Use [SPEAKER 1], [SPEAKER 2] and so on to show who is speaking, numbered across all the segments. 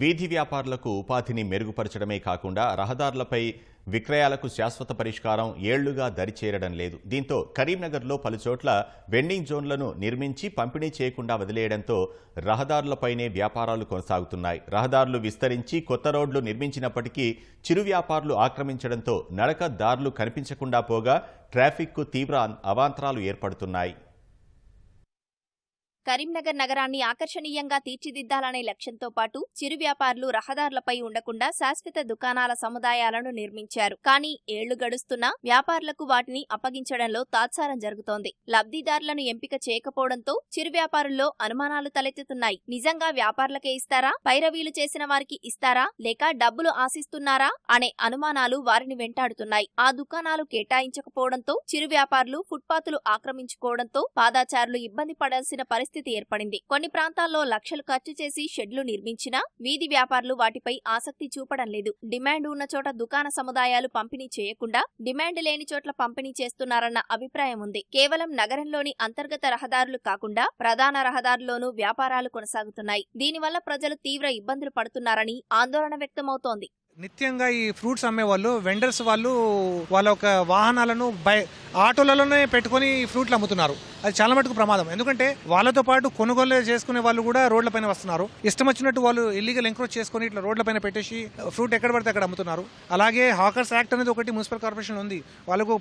[SPEAKER 1] వీధి వ్యాపారులకు ఉపాధిని మెరుగుపరచడమే కాకుండా రహదారులపై విక్రయాలకు శాశ్వత పరిష్కారం ఏళ్ళుగా దరిచేరడం లేదు. దీంతో కరీంనగర్లో పలుచోట్ల వెండింగ్ జోన్లను నిర్మించి పంపిణీ చేయకుండా వదిలేయడంతో రహదారులపైనే వ్యాపారాలు కొనసాగుతున్నాయి. రహదారులు విస్తరించి కొత్త రోడ్లు నిర్మించినప్పటికీ చిరు వ్యాపారులు ఆక్రమించడంతో నడక దారులు కనిపించకుండా పోగా ట్రాఫిక్కు తీవ్ర అవాంతరాలు ఏర్పడుతున్నాయి.
[SPEAKER 2] కరీంనగర్ నగరాన్ని ఆకర్షణీయంగా తీర్చిదిద్దాలనే లక్ష్యంతో పాటు చిరు వ్యాపారులు రహదారులపై ఉండకుండా శాశ్వత దుకాణాల సముదాయాలను నిర్మించారు. కానీ ఏళ్ళు గడుస్తున్నా వ్యాపారులకు వాటిని అప్పగించడంలో తాత్సారం జరుగుతోంది. లబ్ధిదారులను ఎంపిక చేయకపోవడంతో చిరు వ్యాపారుల్లో అనుమానాలు తలెత్తుతున్నాయి. నిజంగా వ్యాపారులకే ఇస్తారా? పైరవీలు చేసిన వారికి ఇస్తారా? లేక డబ్బులు ఆశిస్తున్నారా? అనే అనుమానాలు వారిని వెంటాడుతున్నాయి. ఆ దుకాణాలు కేటాయించకపోవడంతో చిరు వ్యాపారులు ఫుట్పాతులు ఆక్రమించుకోవడంతో పాదాచారులు ఇబ్బంది పడాల్సిన పరిస్థితి ఏర్పడింది. కొన్ని ప్రాంతాల్లో లక్షలు ఖర్చు చేసి షెడ్లు నిర్మించినా వీధి వ్యాపారులు వాటిపై ఆసక్తి చూపడం లేదు. డిమాండ్ ఉన్న చోట దుకాణ సముదాయాలు పంపిణీ చేయకుండా డిమాండ్ లేని చోట్ల పంపిణీ చేస్తున్నారన్న అభిప్రాయం ఉంది. కేవలం నగరంలోని అంతర్గత రహదారులు కాకుండా ప్రధాన రహదారుల్లోనూ వ్యాపారాలు కొనసాగుతున్నాయి. దీనివల్ల ప్రజలు తీవ్ర ఇబ్బందులు పడుతున్నారని ఆందోళన వ్యక్తమవుతోంది.
[SPEAKER 3] నిత్యంగా ఈ ఫ్రూట్స్ అమ్మే వాళ్ళు వెండర్స్ వాళ్ళు వాళ్ళ ఒక వాహనాలను బై ఆటోలలోనే పెట్టుకొని ఈ ఫ్రూట్లు అమ్ముతున్నారు. అది చాలా మటుకు ప్రమాదం. ఎందుకంటే వాళ్ళతో పాటు కొనుగోలు చేసుకునే వాళ్ళు కూడా రోడ్లపైన వస్తున్నారు. ఇష్టం వచ్చినట్టు వాళ్ళు ఇల్లీగల్ ఎంక్రోచ్ చేసుకొని ఇట్లా రోడ్లపైన పెట్టేసి ఫ్రూట్ ఎక్కడ పడితే అక్కడ అమ్ముతున్నారు. అలాగే హాకర్స్ యాక్ట్ అనేది ఒకటి మున్సిపల్ కార్పొరేషన్ ఉంది. వాళ్ళకు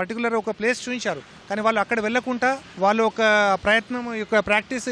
[SPEAKER 3] పర్టికులర్ ఒక ప్లేస్ చూపించారు. కానీ వాళ్ళు అక్కడ వెళ్ళకుండా వాళ్ళు ఒక ప్రయత్నం యొక్క ప్రాక్టీస్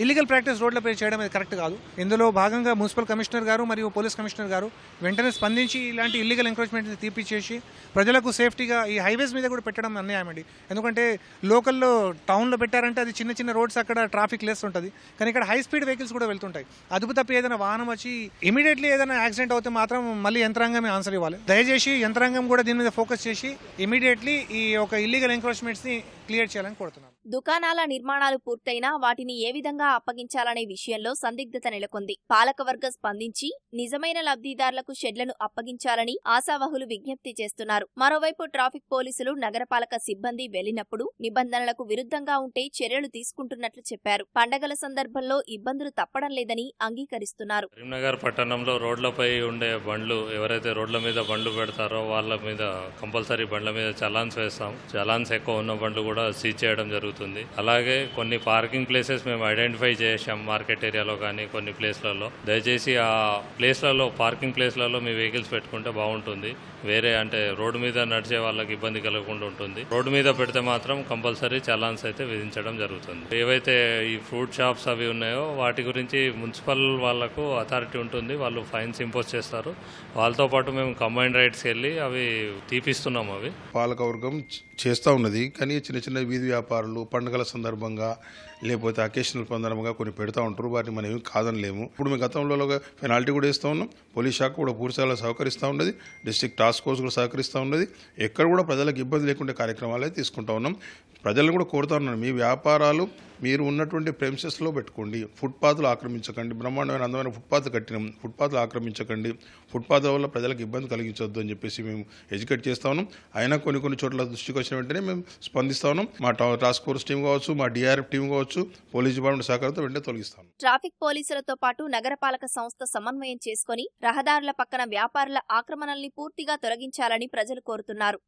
[SPEAKER 3] ఇల్లీగల్ ప్రాక్టీస్ రోడ్లపై చేయడం అనేది కరెక్ట్ కాదు. ఇందులో భాగంగా మున్సిపల్ కమిషనర్ గారు మరియు పోలీస్ కమిషనర్ గారు వెంటనే స్పందించి ఇలాంటి ఇల్లీగల్ ఎంక్రోచ్మెంట్ తీపిచ్చేసి ప్రజలకు సేఫ్టీగా ఈ హైవేస్ మీద కూడా పెట్టడం అన్యాయమండి ఎందుకంటే లోకల్లో టౌన్లో పెట్టారంటే అది చిన్న చిన్న రోడ్స్ అక్కడ ట్రాఫిక్ లెస్ ఉంటుంది. కానీ ఇక్కడ హై స్పీడ్ వెహికల్స్ కూడా వెళ్తుంటాయి. అదుపు తప్పి ఏదైనా వాహనం వచ్చి ఇమీడియట్లీ ఏదైనా యాక్సిడెంట్ అవుతే మాత్రం మళ్ళీ యంత్రాంగమే ఆన్సర్ ఇవ్వాలి. దయచేసి యంత్రాంగం కూడా దీని మీద ఫోకస్ చేసి ఇమీడియట్లీ ఈ ఒక ఇల్లీగల్ ఎంక్రోచ్మెంట్స్ని క్లియర్ చేయాలని కోరుతున్నాను.
[SPEAKER 2] దుకాణాల నిర్మాణాలు పూర్తయినా వాటిని ఏ విధంగా అప్పగించాలనే విషయంలో సందిగ్ధత నెలకొంది. పాలకవర్గ స్పందించి నిజమైన లబ్ధిదారులకు షెడ్లను అప్పగించాలని ఆశావహులు విజ్ఞప్తి చేస్తున్నారు. మరోవైపు ట్రాఫిక్ పోలీసులు నగరపాలక సిబ్బంది వెళ్ళినప్పుడు నిబంధనలకు విరుద్ధంగా ఉంటే చర్యలు తీసుకుంటున్నట్లు చెప్పారు. పండగల సందర్భంలో ఇబ్బందులు తప్పడం లేదని అంగీకరిస్తున్నారు.
[SPEAKER 4] కరీంనగర్ పట్టణంలో రోడ్లపై ఉండే బండ్లు ఎవరైతే రోడ్ల మీద బండ్లు పెడతారో వాళ్ళ మీద కంపల్సరీ బండ్ల మీద చలాన్స్ వేస్తాం. చలాన్స్ ఎక్కువ ఉన్న బండ్లు కూడా సీజ్ చేయడం జరుగుతుంది. అలాగే కొన్ని పార్కింగ్ ప్లేసెస్ మేము ఐడెంటిఫై చేసాం మార్కెట్ ఏరియాలో కానీ కొన్ని ప్లేస్లలో. దయచేసి ఆ ప్లేస్లలో పార్కింగ్ ప్లేస్లలో మీ వెహికల్స్ పెట్టుకుంటే బాగుంటుంది. వేరే అంటే రోడ్డు మీద నడిచే వాళ్ళకి ఇబ్బంది కలగకుండా ఉంటుంది. రోడ్డు మీద పెడితే మాత్రం కంపల్సరీ చలాన్స్ అయితే విధించడం జరుగుతుంది. ఏవైతే ఈ ఫ్రూట్ షాప్స్ అవి ఉన్నాయో వాటి గురించి మున్సిపల్ వాళ్ళకు అథారిటీ ఉంటుంది. వాళ్ళు ఫైన్స్ ఇంపోజ్ చేస్తారు. వాళ్ళతో పాటు మేము కంబైన్ రైట్స్కి వెళ్ళి అవి తీపిస్తున్నాం అవి.
[SPEAKER 5] పాలకవర్గం చేస్తూ ఉన్నది. కానీ చిన్న చిన్న వీధి వ్యాపారులు పండుగల సందర్భంగా లేకపోతే అకేషనల్ సందర్భంగా కొన్ని పెడతా ఉంటారు. వాటిని మనం ఏమి కాదనలేము. ఇప్పుడు మేము గతంలో పెనాల్టీ కూడా ఇస్తూ ఉన్నాం. పోలీస్ శాఖ కూడా పూర్తిగా సహకరిస్తూ ఉన్నది. డిస్ట్రిక్ట్ టాస్క్ ఫోర్స్ కూడా సహకరిస్తూ ఉన్నది. ఎక్కడ కూడా ప్రజలకు ఇబ్బంది లేకుండా కార్యక్రమాలు తీసుకుంటా ఉన్నాం. ప్రజలను కూడా కోరుతున్నాను మీ వ్యాపారాలు మీరు ఉన్నటువంటి ప్రెమిసెస్లో పెట్టుకోండి. ఫుట్పాత్లు ఆక్రమించకండి. బ్రహ్మాండమైన అందమైన ఫుట్పాత్ కట్టినాం. ఫుట్పాత్లు ఆక్రమించకండి. ఫుట్పాత్ వల్ల ప్రజలకు ఇబ్బంది కలిగించొద్దు అని చెప్పేసి మేము ఎడ్యుకేట్ చేస్తా అయినా కొన్ని కొన్ని చోట్ల దృష్టికి వచ్చిన వెంటనే మేము స్పందిస్తాను మా టాస్క్ ఫోర్స్ టీం కావచ్చు మా డిఆర్ఎఫ్ టీం కావచ్చు పోలీస్ డిపార్ట్మెంట్ సహకారంతో వెంటనే తొలగిస్తాం
[SPEAKER 2] ట్రాఫిక్ పోలీసులతో పాటు నగరపాలక సంస్థ సమన్వయం చేసుకుని రహదారుల పక్కన వ్యాపారుల ఆక్రమణల్ని పూర్తిగా తొలగించాలని ప్రజలు కోరుతున్నారు.